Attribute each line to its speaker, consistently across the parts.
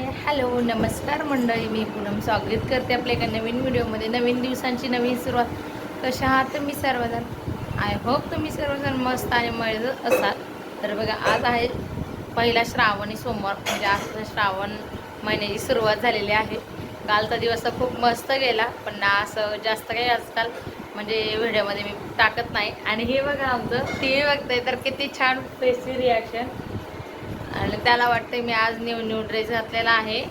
Speaker 1: Hi hello नमस्कार मंडळी. मी पूनम स्वागत करते आपल्या एका नवीन व्हिडिओमध्ये. नवीन दिवसांची नवीन सुरुवात. कशा आहात तुम्ही सर्वजण? आय होप तुम्ही सर्वजण मस्त आणि मजेत असाल. तर बघा आज आहे पहिला श्रावणी सोमवार. म्हणजे आज श्रावण महिन्याची सुरुवात झालेली आहे. कालचा दिवस तर खूप मस्त गेला पण ना असं जास्त काही आजकाल म्हणजे व्हिडिओमध्ये मी टाकत नाही. आणि हे बघा आमचं टी व्ही बघताय तर किती छान फेसची रिॲक्शन आणि त्याला वाटतं मी आज न्यू न्यू ड्रेस घातलेला आहे.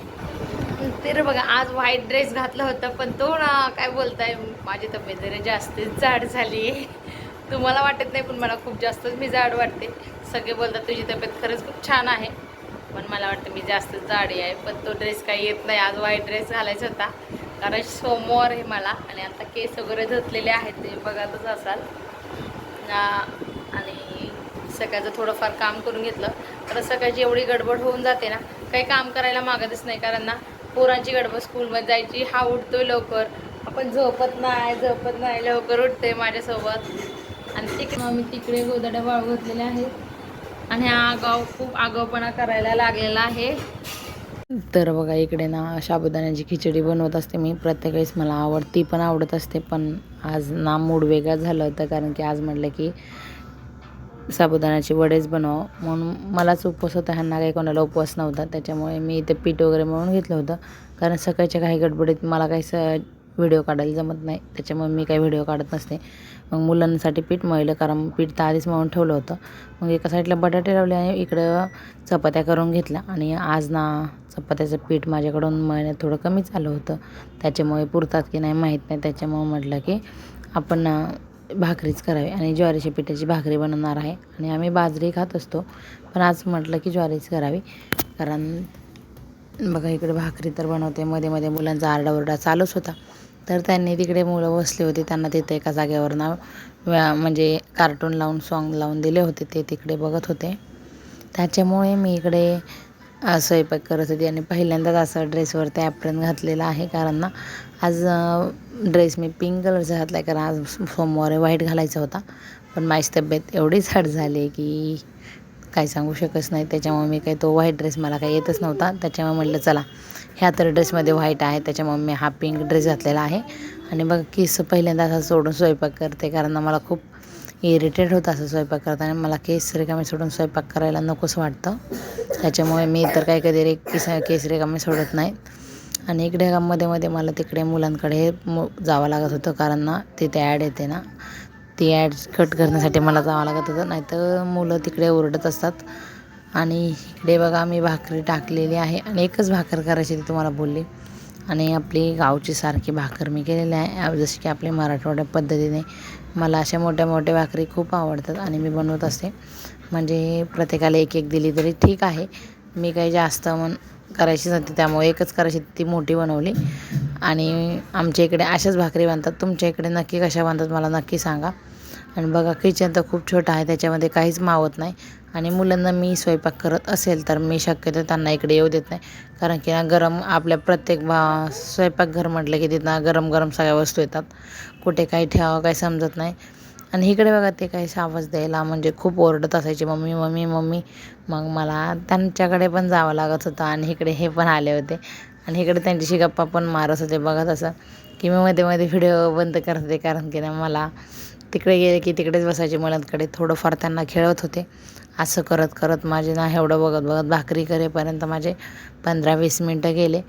Speaker 1: तर बघा आज व्हाईट ड्रेस घातला होता पण तो ना काय बोलताय माझी तब्येत जरी जास्तीच जाड झाली आहे तुम्हाला वाटत नाही पण मला खूप जास्तच मी जाड वाटते. सगळे बोलतात तुझी तब्येत खरंच खूप छान आहे. पण मला वाटतं मी जास्तच जाडी आहे पण तो ड्रेस काही येत नाही. आज व्हाईट ड्रेस घालायचा होता कारण सोमवार आहे मला आणि आता केस वगैरे धुतलेले आहेत ते बघतच असाल. आणि सकाळचं थोडंफार काम करून घेतलं. तर सकाळची एवढी गडबड होऊन जाते ना काही काम करायला मागतच नाही. कारण ना पोरांची गडबड स्कूलमध्ये जायची हा उठतोय लवकर. आपण झोपत नाही झोपत नाही लवकर उठते माझ्यासोबत. आणि तिकडे आम्ही तिकडे गोदड्या वाळू घातलेल्या आहेत. आणि हा आगाव खूप आगावपणा करायला लागलेला आहे. तर बघा इकडे ना साबुदाण्याची खिचडी बनवत असते मी. प्रत्येक वेळेस मला आवडती पण आवडत असते. पण आज ना मूड वेगळा झालं होतं. कारण की आज म्हटलं की साबुदाण्याचे वडेच बनव म्हणून मलाच उपवास होता ह्यांना काही कोणाला उपवास नव्हता. त्याच्यामुळे मी इथे पीठ वगैरे म्हणून घेतलं होतं. कारण सकाळच्या काही गडबडीत मला काही स व्हिडिओ काढायला जमत नाही. त्याच्यामुळे मी काही व्हिडिओ काढत नसते. मग मुलांसाठी पीठ मळलं कारण पीठ तर आधीच मळून ठेवलं होतं. मग एका साईडला बटाटे लावले आणि इकडं चपात्या करून घेतल्या. आणि आज ना चपात्याचं पीठ माझ्याकडून मळण्यात थोडं कमीच आलं होतं. त्याच्यामुळे पुरतात की नाही माहीत नाही. त्याच्यामुळे म्हटलं की आपण भाकरीच करावी आणि ज्वारीच्या पिठाची भाकरी बनवणार आहे. आणि आम्ही बाजरी खात असतो. पण आज म्हटलं की ज्वारीच करावी. कारण बघा इकडे भाकरी तर बनवते. मध्ये मध्ये मुलांचा आरडाओरडा चालूच होता. तर त्यांनी तिकडे मुलं बसली होती. त्यांना तिथे एका जागेवर ना व्या- म्हणजे कार्टून लावून सॉन्ग लावून दिले होते. ते तिकडे बघत होते. त्याच्यामुळे मी इकडे स्वयंपाक करत होती. आणि पहिल्यांदाच असं ड्रेसवर ड्रेसवरती ॲप्रन घातलेलं आहे. कारण ना आज ड्रेस मी पिंक कलरचा घातला आहे कारण आज सोमवारी व्हाईट घालायचा होता. पण माझी तब्येत एवढी झाड झाली की काही सांगू शकत नाही. त्याच्यामुळे मी काही तो व्हाईट ड्रेस मला काही येतच नव्हता. त्याच्यामुळे म्हटलं चला ह्या तर ड्रेसमध्ये व्हाईट आहे. त्याच्यामुळे मी हा पिंक ड्रेस घातलेला आहे. आणि बघ केस पहिल्यांदा असं सोडून स्वयंपाक करते कारण मला खूप इरिटेट होतं असं स्वयंपाक करताना. मला केस रिकामे सोडून स्वयंपाक करायला नकोच वाटतं. त्याच्यामुळे मी तर काही कधी रे केस केस रिकामे सोडत नाही. आणि इकडे मध्ये मध्ये मला तिकडे मुलांकडे मु जावं लागत होतं. कारण ना तिथे ॲड येते ना. ती ॲड कट करण्यासाठी मला जावं लागत होतं. नाहीतर मुलं तिकडे ओरडत असतात. आणि इकडे बघा मी भाकरी टाकलेली आहे. आणि एकच भाकर करायची ती तुम्हाला बोलली. आणि आपली गावची सारखी भाकर मी केलेली आहे. जशी की आपली मराठवाड्या पद्धतीने मला अशा मोठ्या मोठ्या भाकरी खूप आवडतात आणि मी बनवत असते. म्हणजे प्रत्येकाला एक एक दिली तरी ठीक आहे. मी काही जास्त म्हण करायचीच नव्हती त्यामुळे एकच करायची ती मोठी बनवली. आणि आमच्या इकडे अशाच भाकरी बांधतात तुमच्या इकडे नक्की कशा बांधतात मला नक्की सांगा. आणि बघा किचन तर खूप छोटं आहे त्याच्यामध्ये काहीच मावत नाही. आणि मुलांना मी स्वयंपाक करत असेल तर मी शक्यतो त्यांना इकडे येऊ देत नाही. कारण की ना गरम आपल्या प्रत्येक भा स्वयंपाकघर म्हटलं की तिथं गरम गरम सगळ्या वस्तू येतात. कुठे काही ठेवावं काही समजत नाही. आणि इकडे बघा ते काही आवाज द्यायला म्हणजे खूप ओरडत असायची. Mummy mummy mummy. मग मला त्यांच्याकडे पण जावं लागत होतं आणि इकडे हे पण आले होते. आणि इकडे त्यांच्याशी गप्पा पण मारत होते बघत असं की मी मध्ये मध्ये व्हिडिओ बंद करत होते कारण की ना मला तिकडे गेले की तिकडेच बसायचे मुलांकडे. थोडंफार त्यांना खेळत होते. असं करत करत माझे ना एवढं बघत बघत भाकरी करेपर्यंत माझे पंधरा वीस मिनटं गेले.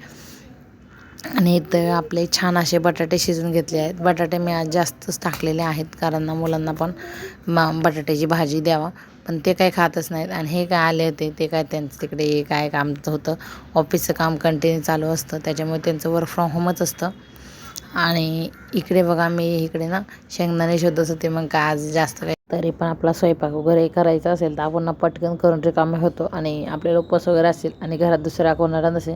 Speaker 1: आणि इथं आपले छान असे बटाटे शिजून घेतले आहेत. बटाटे मी आज जास्तच टाकलेले आहेत कारण ना मुलांना पण मा बटाट्याची भाजी द्यावा. पण ते काही खातच नाहीत. आणि हे काय आले होते ते काय त्यांचं तिकडे काय काम होतं. ऑफिसचं काम कंटिन्यू चालू असतं. त्याच्यामुळे त्यांचं वर्क फ्रॉम होमच असतं. आणि इकडे बघा मी इकडे ना शेंगदाणे शोधत होते. मग काय आज जास्त काही तरी पण आपला स्वयंपाक वगैरे करायचा असेल तर आपण ना पटकन करून रिकामे होतो. आणि आपल्याला उपवास वगैरे असेल आणि घरात दुसऱ्या कोणाला नसेल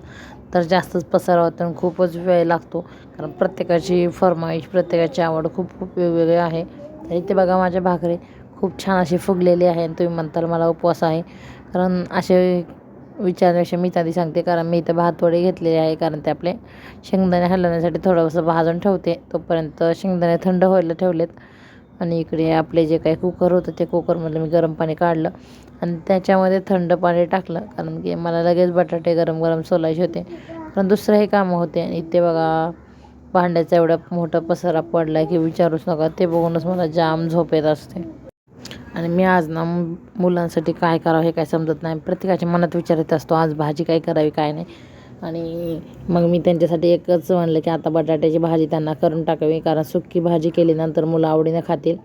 Speaker 1: तर जास्तच पसारा होतो आणि खूपच वेळ लागतो. कारण प्रत्येकाची फरमाईश प्रत्येकाची आवड खूप खूप वेगवेगळी आहे. तर इथे बघा माझ्या भाकरी. खूप छान अशी फुगलेली आहे आणि तुम्ही म्हणताल मला उपवास आहे. कारण असे विचारण्याविषयी मी आधी सांगते कारण मी इथं भातवडे घेतलेले आहे कारण ते आपले शेंगदाणे हलवण्यासाठी थोडंसं भाजून ठेवते. तोपर्यंत शेंगदाणे थंड व्हायला ठेवलेत. आणि इकडे आपले जे काही कुकर होतं ते कुकरमधलं मी गरम पाणी काढलं. आणि त्याच्यामध्ये थंड पाणी टाकलं कारण की मला लगेच बटाटे गरम गरम सोलायचे होते. कारण दुसरंही कामं होते. आणि इथे बघा भांड्याचा एवढा मोठा पसारा पडला की विचारूच नका ते बघूनच मला जाम झोप येत असते. आणि मी आज ना मुलांसाठी काय करावं हे काय समजत नाही. प्रत्येकाच्या मनात विचार येत असतो आज भाजी काय करावी काय नाही. आणि मग मी त्यांच्यासाठी एकच म्हणलं की आता बटाट्याची भाजी त्यांना करून टाकावी कारण सुक्की भाजी केल्यानंतर मुलं आवडीनं खातील.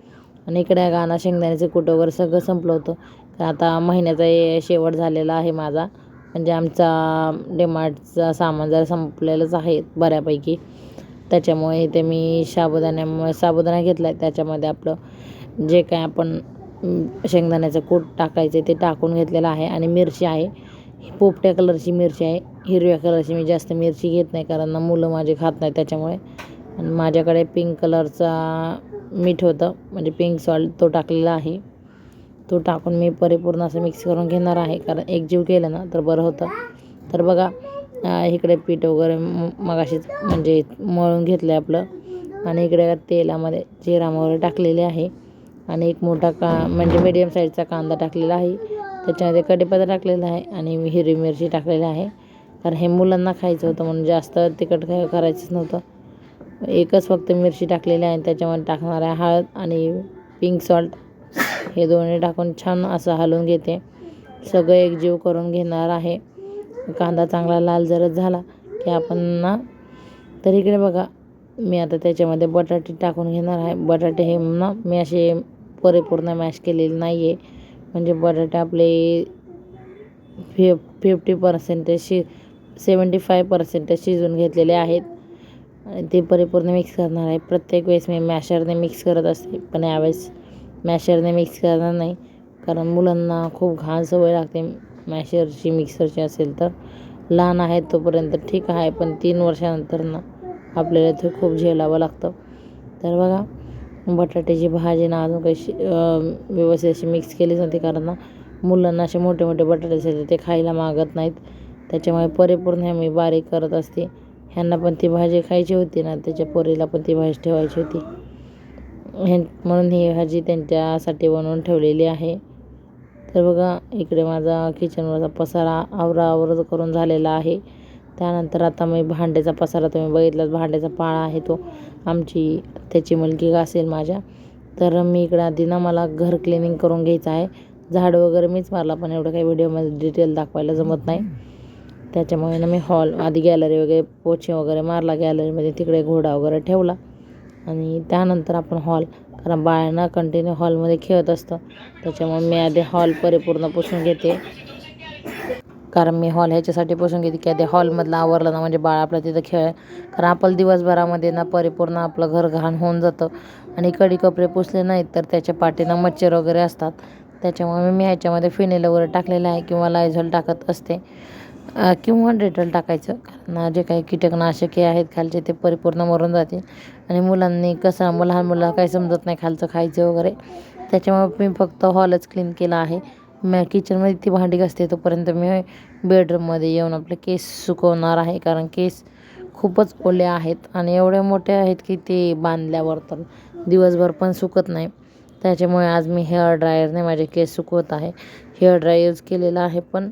Speaker 1: आणि इकडे गाणं शेंगदाण्याचं कुठं वगैरे सगळं संपलं होतं. तर आता महिन्याचा शेवट झालेला आहे माझा. म्हणजे आमचा डेमार्टचा सामान जरा संपलेलंच आहे बऱ्यापैकी. त्याच्यामुळे ते मी साबुदाण्यामुळे साबुदाणा घेतला आहे त्याच्यामध्ये आपलं जे काय आपण शेंगदाण्याचं कूट टाकायचं ते टाकून घेतलेलं आहे. आणि मिरची आहे. ही पोपट्या कलरची मिरची आहे. हिरव्या कलरची मी जास्त मिरची घेत नाही कारण ना मुलं माझे खात नाही त्याच्यामुळे. आणि माझ्याकडे पिंक कलरचा मीठ होतं. म्हणजे पिंक सॉल्ट तो टाकलेला आहे. तो टाकून मी परिपूर्ण असं मिक्स करून घेणार आहे. कारण एकजीव केलं ना तर बरं होतं. तर बघा इकडे पीठ वगैरे मगाशीच म्हणजे मळून घेतलं आहे आपलं. आणि इकडे तेलामध्ये जिरा वगैरे टाकलेले आहे. आणि एक मोठा का म्हणजे मीडियम साईजचा कांदा टाकलेला आहे. त्याच्यामध्ये कढीपत्ता टाकलेला आहे आणि हिरवी मिरची टाकलेली आहे. कारण हे मुलांना खायचं होतं म्हणून जास्त तिखट काय करायचंच नव्हतं. एकच फक्त मिरची टाकलेली आहे त्याच्यामध्ये टाकणार आहे हळद आणि पिंक सॉल्ट हे दोन्ही टाकून छान असं हलवून घेते. सगळं एकजीव करून घेणार आहे. कांदा चांगला लाल जरच झाला की आपण ना तर इकडे बघा मी आता त्याच्यामध्ये बटाटे टाकून घेणार आहे. बटाटे हे ना मी असे परिपूर्ण मॅश केलेली नाही आहे म्हणजे बटाटे आपले फि फिफ्टी पर्सेंटेज शि सेवन्टी फाय पर्सेंटेज शिजवून घेतलेले आहेत. आणि ते परिपूर्ण मिक्स करणार आहे. प्रत्येक वेळेस मी मॅशरने मिक्स करत असते पण यावेळेस मॅशरने मिक्स करणार नाही. कारण मुलांना खूप घाण सवय लागते मॅशरची मिक्सरची असेल तर. लहान आहे तोपर्यंत ठीक आहे पण तीन वर्षानंतर ना आपल्याला ते खूप झेलावं लागतं. तर बघा बटाट्याची भाजी ना अजून काही शि- व्यवस्थित अशी मिक्स केलीच नव्हती कारण ना मुलांना असे मोठे मोठे बटाटे असायचे ते खायला मागत नाहीत. त्याच्यामुळे परिपूर्ण हे मी बारीक करत असते. ह्यांना पण ती भाजी खायची होती ना त्याच्या पोरीला पण ती भाजी ठेवायची होती. ह्यां म्हणून ही भाजी त्यांच्यासाठी बनवून ठेवलेली आहे. तर बघा इकडे माझा किचनवरचा पसारा आवराआवर करून झालेला आहे. त्यानंतर आता मी भांड्याचा पसारा तुम्ही बघितलाच भांड्याचा पाळा आहे तो. आमची त्याची मुलगी असेल माझ्या. तर मी इकडे आधी ना मला घर क्लिनिंग करून घ्यायचं आहे. झाड वगैरे मीच मारला पण एवढं काही व्हिडिओमध्ये डिटेल दाखवायला जमत नाही. त्याच्यामुळे ना मी हॉल आधी गॅलरी वगैरे पोछे वगैरे मारला गॅलरीमध्ये तिकडे घोडा वगैरे ठेवला. आणि त्यानंतर आपण हॉल कारण बाळांना कंटिन्यू हॉलमध्ये खेळत असतं. त्याच्यामुळे मी आधी हॉल परिपूर्ण पुसून घेते. कारण मी हॉल ह्याच्यासाठी पुसून घेते की आधी हॉलमधला आवरलं ना म्हणजे बाळ आपलं तिथं खेळ. कारण आपलं दिवसभरामध्ये ना परिपूर्ण आपलं घर घाण होऊन जातं. आणि कडी कपडे पुसले नाहीत तर त्याच्या पाठीनं मच्छर वगैरे असतात. त्याच्यामुळे मी ह्याच्यामध्ये फिनेल वगैरे टाकलेलं आहे किंवा लायझॉल टाकत असते. किंवा डेटॉल टाकायचं. कारण जे काही कीटकनाशके आहेत खालचे ते परिपूर्ण मरून जातील. आणि मुलांनी कसं लहान मुलाला काही समजत नाही खालचं खायचं वगैरे. त्याच्यामुळे मी फक्त हॉलच क्लीन केला आहे. मॅ किचनमध्ये ती भांडी घासते तोपर्यंत मी बेडरूममध्ये येऊन आपले केस सुकवणार आहे. कारण केस खूपच ओले आहेत आणि एवढे मोठे आहेत की ते बांधल्यावर तर दिवसभर पण सुकत नाही. त्याच्यामुळे आज मी हेअर ड्रायरने माझे केस सुकवत आहे. हेअर ड्राय यूज केलेला आहे पण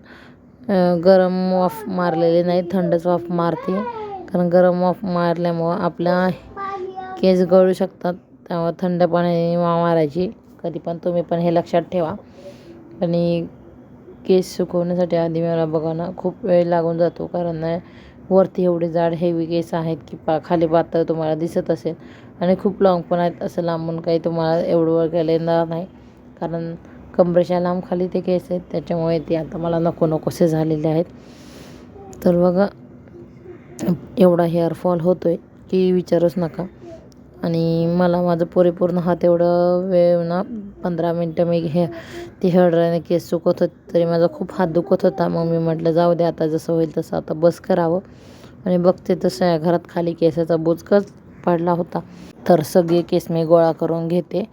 Speaker 1: गरम वाफ मारलेले नाही थंडच वाफ मारते. कारण गरम वाफ मारल्यामुळं आपल्या केस गळू शकतात. त्यामुळे थंड पाण्याने वा मारायची कधी पण तुम्ही पण हे लक्षात ठेवा. आणि केस सुकवण्यासाठी आधी मला बघा ना खूप वेळ लागून जातो. कारण वरती एवढे जाड हेवी केस आहेत की पा खाली पातळ तुम्हाला दिसत असेल. आणि खूप लाँग पण आहेत असं लांबून काही तुम्हाला एवढं वर केलं येणार नाही. कारण कंबरेच्या लांब खाली ते केस आहेत त्याच्यामुळे ते आता मला नको नकोसे झालेले आहेत. तर बघा एवढा हेअरफॉल होतो आहे की विचारूच नका. आणि मला माझं पुरेपूर्ण हात एवढं वेळ ना पंधरा मिनटं मी हे ते हेअर केस सुकत होते तरी माझा खूप हात दुखत होता. मग मी म्हटलं जाऊ दे आता जसं होईल तसं आता बस करावं. आणि बघते तसं या घरात खाली केसाचा बोचकच पडला होता. तर सगळे केस मी गोळा करून घेते.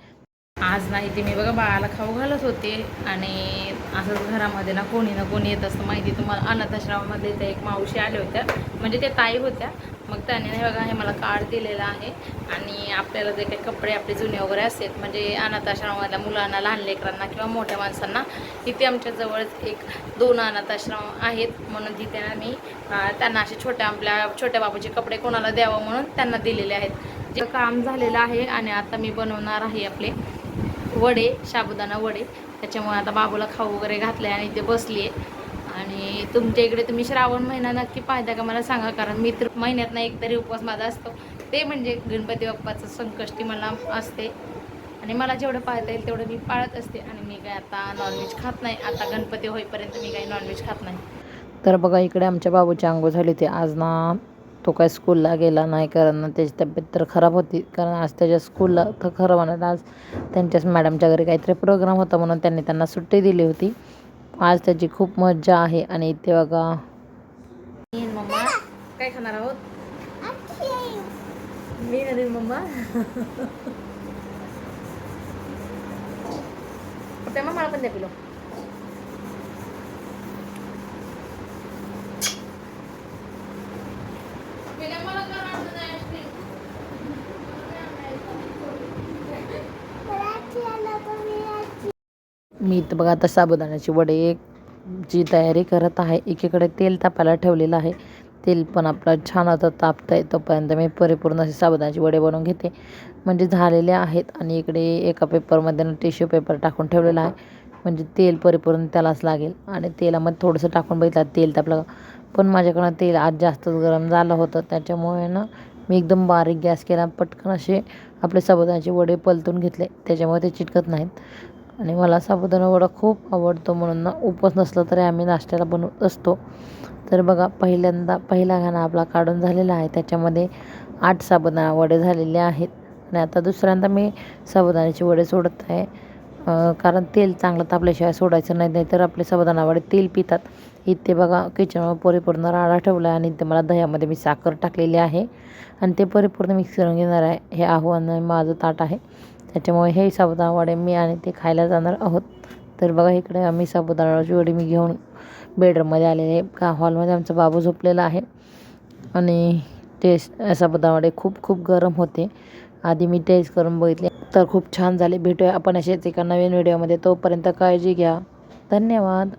Speaker 2: आज नाही ते मी बघा बाळाला खाऊ घालत होते. आणि असंच घरामध्ये ना कोणी ना कोणी येत असतं माहिती तुम्हाला. अनाथाश्रमामध्ये त्या एक मावशी आल्या होत्या. म्हणजे ते ताई होत्या. मग त्याने नाही बघा हे मला कार्ड दिलेलं आहे. आणि आपल्याला जे काही कपडे आपले जुने वगैरे असतात म्हणजे अनाथाश्रमामधल्या मुलांना लहान लेकरांना किंवा मोठ्या माणसांना इथे आमच्याजवळच एक दोन अनाथाश्रम आहेत. म्हणून तिथे आम्ही त्यांना असे छोट्या आपल्या छोट्या बाबूचे कपडे कोणाला द्यावं म्हणून त्यांना दिलेले आहेत. जे काम झालेलं आहे आणि आता मी बनवणार आहे आपले वडे साबुदाणा वडे. त्याच्यामुळे आता बाबूला खाऊ वगैरे घातले आणि ते बसली आहे आणि तुमच्या इकडे तुम्ही श्रावण महिना नक्की पाहता का मला सांगा कारण मी तर महिन्यात एक तरी उपवास माझा असतो. ते म्हणजे गणपती बाप्पाचं संकष्टी मला असते. आणि मला जेवढं पाहता येईल तेवढं मी पाळत असते. आणि मी काय आता नॉनव्हेज खात नाही. आता गणपती होईपर्यंत मी काही नॉनव्हेज खात नाही.
Speaker 1: तर बघा इकडे आमच्या बाबूची अंघोळ झाली ते आज ना तो काय स्कूलला गेला नाही कारण त्याची तब्येत तर खराब होती. कारण आज त्याच्या स्कूलला तर खरं म्हणत आज त्यांच्याच मॅडमच्या घरी काहीतरी प्रोग्राम होता म्हणून त्यांनी त्यांना सुट्टी दिली होती. आज त्याची खूप मज्जा आहे आणि इथे बघा.
Speaker 2: मम्मा काय खाणार आहोत? मी नवीन मम्मा. मला पण द्या पिलो.
Speaker 1: मी इथं बघा आता साबुदाण्याची वडे ची तयारी करत आहे एकीकडे तेल तापायला ठेवलेलं आहे. तेल पण आपलं छान आता तापतं आहे तोपर्यंत मी परिपूर्ण असे साबुदाण्याचे वडे बनवून घेते. म्हणजे झालेले आहेत आणि इकडे एका पेपरमध्ये टिश्यू पेपर टाकून ठेवलेला आहे. म्हणजे तेल परिपूर्ण त्यालाच लागेल आणि तेलामध्ये थोडंसं टाकून बघितलं तेल तापलं. पण माझ्याकडं तेल आज जास्तच गरम झालं होतं त्याच्यामुळे ना मी एकदम बारीक गॅस केला पटकन असे आपले साबुदाण्याचे वडे पलतून घेतले. त्याच्यामुळे ते चिटकत नाहीत. आणि मला साबुदाणा वडा खूप आवडतो म्हणून ना उपवास नसला तरी आम्ही नाश्त्याला बनवत असतो. तर बघा पहिल्यांदा पहिला घाणा आपला काढून झालेला आहे. त्याच्यामध्ये आठ साबुदाणा वडे झालेले आहेत. आणि आता दुसऱ्यांदा मी साबुदाण्याचे वडे सोडत आहे. कारण तेल चांगलं तापल्याशिवाय सोडायचं नाही नाहीतर आपले साबुदाणा वडे तेल पितात. इथे बघा किचनवर परिपूर्ण राडा ठेवला आहे आणि इथे मला दह्यामध्ये मी साखर टाकलेली आहे. आणि ते परिपूर्ण मिक्स करून घेणार आहे. हे आव्हान माझं ताट आहे. त्याच्यामुळे हे साबुदाणा वडे मी आणि ते खायला जाणार आहोत. तर बघा इकडे आम्ही साबुदाणाची वडी मी घेऊन बेडरूममध्ये आलेले आहे. का हॉलमध्ये आमचा बाबू झोपलेला आहे. आणि टेस्ट साबुदाणा वडे खूप खूप गरम होते. आधी मी टेस्ट करून बघितले. तर खूप छान झाले. भेटूया आपण असेच एका नवीन व्हिडिओमध्ये तोपर्यंत काळजी घ्या. धन्यवाद.